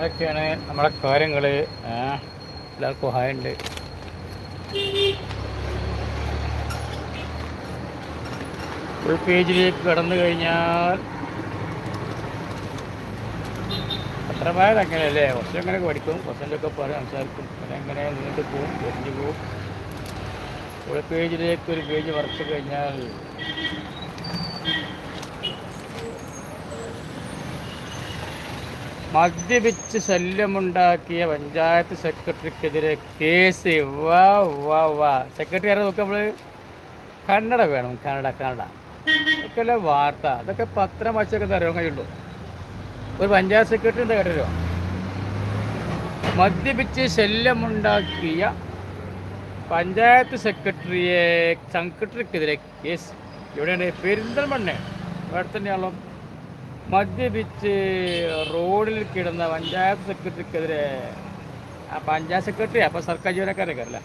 അതൊക്കെയാണ് നമ്മുടെ കാര്യങ്ങൾ എല്ലാവർക്കും ഹായുണ്ട് ഫുൾ പേജിലേക്ക് കടന്നു കഴിഞ്ഞാൽ പത്രമായത് അങ്ങനെയല്ലേ കുറച്ച് അങ്ങനെ പഠിക്കും കുറച്ചൊക്കെ പറയും സംസാരിക്കും. പിന്നെ അങ്ങനെ നീണ്ടു പോവും എരിഞ്ഞു പോവും. ഫുൾ പേജിലേക്ക് ഒരു പേജ് വരച്ചു കഴിഞ്ഞാൽ മദ്യപിച്ച് ശല്യമുണ്ടാക്കിയ പഞ്ചായത്ത് സെക്രട്ടറിക്കെതിരെ കേസ്. വാ വാ വാ. സെക്രട്ടറി ആരെ നോക്കുക നമ്മൾ കന്നഡ വേണം കന്നഡ കന്നഡ. ഇതൊക്കെ വാർത്ത? അതൊക്കെ പത്രം വച്ചൊക്കെ തരാൻ കഴിയുള്ളൂ ഒരു പഞ്ചായത്ത് സെക്രട്ടറി എന്താ കേട്ടോ മദ്യപിച്ച് ശല്യമുണ്ടാക്കിയ പഞ്ചായത്ത് സെക്രട്ടറിയെ സെക്രട്ടറിക്കെതിരെ കേസ്. എവിടെയാണ്? പെരിന്തൽമണ്ണ ഇവിടെ തന്നെയാണല്ലോ. മദ്യപിച്ച് റോഡിൽ കിടന്ന പഞ്ചായത്ത് സെക്രട്ടറിക്കെതിരെ ആ പഞ്ചായത്ത് സെക്രട്ടറി അപ്പോൾ സർക്കാർ ജീവനക്കാരൊക്കെ അല്ല?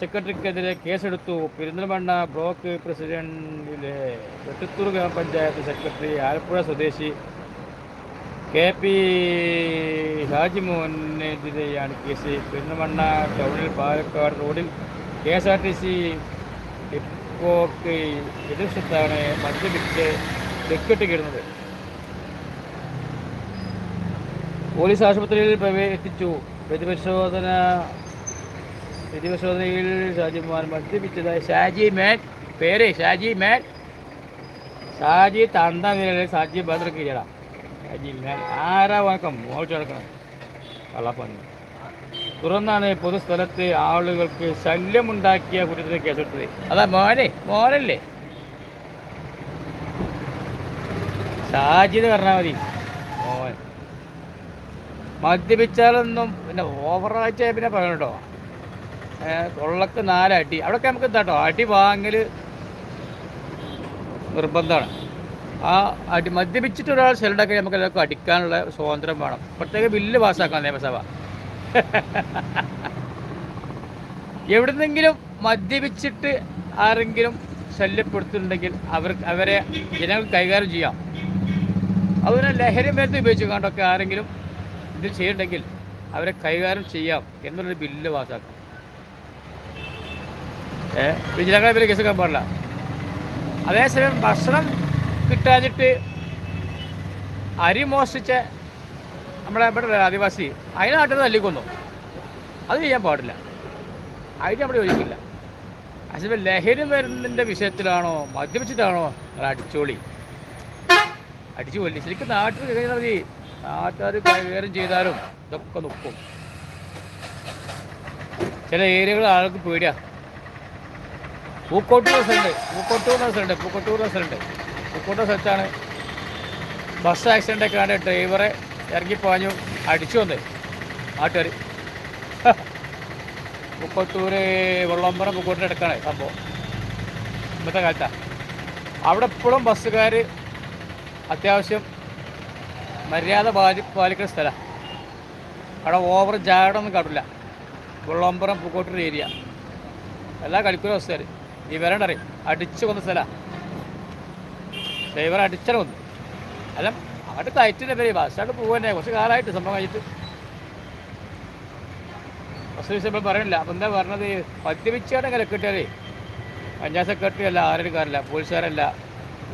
സെക്രട്ടറിക്കെതിരെ കേസെടുത്തു. പെരിന്തൽമണ്ണ ബ്ലോക്ക് പ്രസിഡന്റിലെ വെട്ടത്തൂർ ഗ്രാമപഞ്ചായത്ത് സെക്രട്ടറി ആലപ്പുഴ സ്വദേശി കെ പി ഹാജിമോഹനെതിരെയാണ് കേസ്. പെരിന്തൽമണ്ണ ടൗണിൽ പാലക്കാട് റോഡിൽ K S R T C ഡിപ്പോക്ക് എതിർവശത്താണ് മദ്യപിച്ച് സെക്രട്ടറി കിടന്നത്. പോലീസ് ആശുപത്രിയിൽ പ്രവേശിപ്പിച്ചു പ്രതിപരിശോധന പ്രതിപരിശോധനയിൽ ഷാജിമാൻ മദ്യപിച്ചതായി ഷാജി മേൻ പേര് ഷാജി മേൻ ഷാജി തന്ത നിലയിൽ ഷാജി ഭദ്രക്കിരിയട ഷാജി മേൻ ആരാ വണക്കം മോഴിച്ചടക്കണം കള്ളപ്പന്നി തുറന്നാണ് പൊതുസ്ഥലത്ത് ആളുകൾക്ക് ശല്യമുണ്ടാക്കിയ കുറ്റത്തിന് കേസെടുത്തത്. അതാ മോനെ മോനല്ലേ? ഷാജി എന്ന് പറഞ്ഞാൽ മതി. മോൻ. മദ്യപിച്ചാലൊന്നും പിന്നെ ഓവറായിട്ട് പിന്നെ പറയണം കൊള്ളക്ക് നാലടി അവിടെയൊക്കെ നമുക്ക് എന്താട്ടോ അടി വാങ്ങൽ നിർബന്ധമാണ്. ആ അടി മദ്യപിച്ചിട്ട് ഒരാൾ ശരിണ്ടാക്കി നമുക്ക് എല്ലാവർക്കും അടിക്കാനുള്ള സ്വാതന്ത്ര്യം വേണം. പ്രത്യേക ബില്ല് പാസ്സാക്കാം നിയമസഭ. എവിടുന്നെങ്കിലും മദ്യപിച്ചിട്ട് ആരെങ്കിലും ശല്യപ്പെടുത്തുന്നുണ്ടെങ്കിൽ അവർ അവരെ ജനങ്ങൾ കൈകാര്യം ചെയ്യാം. അതുപോലെ ലഹരി മരുന്ന് ഉപയോഗിച്ച് കണ്ടൊക്കെ ആരെങ്കിലും ഇത് ചെയ്യണ്ടെങ്കിൽ അവരെ കൈകാര്യം ചെയ്യാം എന്നുള്ളൊരു ബില്ല് പാസ്സാക്കാം ഏ? വിജിലങ്ങളെ പേര് കേസെടുക്കാൻ പാടില്ല. അതേസമയം ഭക്ഷണം കിട്ടാഞ്ഞിട്ട് അരി മോഷ്ടിച്ച നമ്മളെ ഇവിടെ ആദിവാസി അതിനെ നാട്ടിൽ തല്ലിക്കൊന്നു. അത് ചെയ്യാൻ പാടില്ല. അതിന് നമ്മൾ ചോദിക്കില്ല അതേസമയം ലഹരി മരുന്നിന്റെ വിഷയത്തിലാണോ മദ്യപിച്ചിട്ടാണോ നിങ്ങൾ അടിച്ചോളി? അടിച്ചു കൊല്ലി ശരിക്കും നാട്ടിൽ കഴിഞ്ഞാൽ മതി നാട്ടുകാർ കൈകാര്യം ചെയ്താലും ഇതൊക്കെ നിൽക്കും ചില ഏരിയകൾ ആൾക്ക് പേടിയാ. പൂക്കോട്ടൂർ സ്ഥലമുണ്ട് പൂക്കോട്ടൂർ സ്ഥലമുണ്ട് പൂക്കോട്ടൂർ സ്ഥലമുണ്ട് പൂക്കോട്ടൂർ സ്ഥലത്താണ് ബസ് ആക്സിഡന്റ് ഒക്കെ കണ്ട് ഡ്രൈവറെ ഇറങ്ങിപ്പോഞ്ഞു അടിച്ചു വന്നേ. നാട്ടുകാർ പൂക്കോട്ടൂർ വെള്ളമ്പറം പൂക്കോട്ടിന്റെ എടുക്കണേ സംഭവം. ഇന്നത്തെ കാലത്താണ് അവിടെ ഇപ്പോഴും ബസ്സുകാർ അത്യാവശ്യം മര്യാദ പാലി പാലിക്കുന്ന സ്ഥലമാണ് അവിടെ ഓവർ ജാടൊന്നും കാട്ടില്ല. വെള്ളമ്പുറം പൂക്കോട്ടൂർ ഏരിയ എല്ലാ കളിക്കുന്ന അവസ്ഥയിൽ ഈ വരണ്ടറിയും അടിച്ചു കൊന്ന സ്ഥലമാണ് ഡ്രൈവർ അടിച്ചട വന്നു അല്ല അവിടെ തയറ്റിന്റെ പേര് ബസ്സായിട്ട് പോകുന്നേ കുറച്ച് കാലമായിട്ട് സംഭവം കഴിഞ്ഞിട്ട്. ബസ് വിഷയം ഇപ്പം പറയണില്ല. അപ്പം എന്താ പറഞ്ഞത്? മദ്യപിച്ചാണ് കിട്ടിയാലേ പഞ്ചായത്ത് സെക്രട്ടറി അല്ല ആരും കാറില്ല പോലീസുകാരല്ല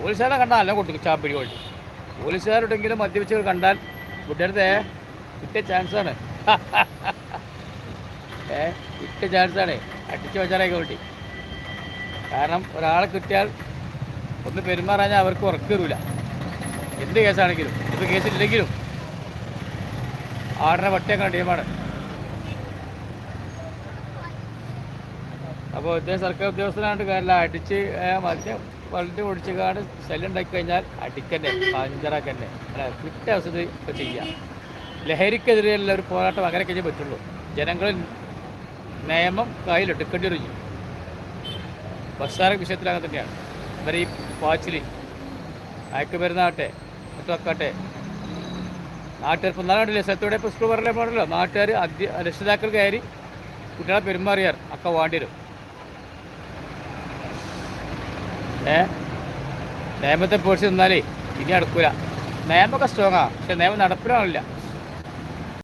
പോലീസുകാരെ കണ്ടാൽ അല്ല കൊടുക്കും ചാമ്പിടി കൊണ്ട് പോലീസുകാരുടെങ്കിലും മദ്യപിച്ചവർ കണ്ടാൽ കുട്ടിയുടെ കിട്ടിയ ചാൻസാണ് ഏ കിട്ടിയ ചാൻസാണ് അടിച്ചു വെച്ചാലേക്ക് വേണ്ടി കാരണം ഒരാളെ കിട്ടിയാൽ ഒന്ന് പെരുമാറാഞ്ഞാൽ അവർക്ക് ഉറക്കം വരില്ല എന്ത് കേസാണെങ്കിലും ഇപ്പം കേസില്ലെങ്കിലും ആടിനെ വട്ടിയൊക്കെ ടീമാണ് അപ്പോൾ ഇദ്ദേഹം സർക്കാർ ഉദ്യോഗസ്ഥനായിട്ട് കാര്യമില്ല. അടിച്ച് മദ്യം വണ്ടി ഓടിച്ചുകാണ്ട് കാട് ഉണ്ടാക്കി കഴിഞ്ഞാൽ അടിക്കന്നെ പഞ്ചറാക്കന്നെ. അല്ല കിട്ട അവസ്ഥ ഇപ്പോൾ ചെയ്യാം. ലഹരിക്കെതിരെയുള്ള ഒരു പോരാട്ടം അങ്ങനെ കഴിഞ്ഞേ പറ്റുള്ളൂ. ജനങ്ങൾ നിയമം കയ്യിലെടുക്കേണ്ടി വരും. ഭക്ഷണ വിഷയത്തിൽ അങ്ങനെ തന്നെയാണ്. ഇവരെ ഈ പാച്ചിൽ മയക്കുമരുന്നാകട്ടെ മറ്റൊക്കെ ആട്ടെ നാട്ടുകാർ ഇപ്പം നാട്ടിലെ സ്ഥലത്തോടെ ഇപ്പോൾ സ്കൂൾ പറയാൻ പോകണല്ലോ നാട്ടുകാർ അധ്യ രക്ഷിതാക്കൾ കയറി കുട്ടികളെ പെരുമാറിയാർ അക്ക വേണ്ടി വരും ഏ? നിയമത്തെ പേടിച്ച് നിന്നാലേ ഇനി അടുക്കൂല. നിയമമൊക്കെ സ്ട്രോങ്ങാണ് പക്ഷെ നിയമം നടപ്പിലാണില്ല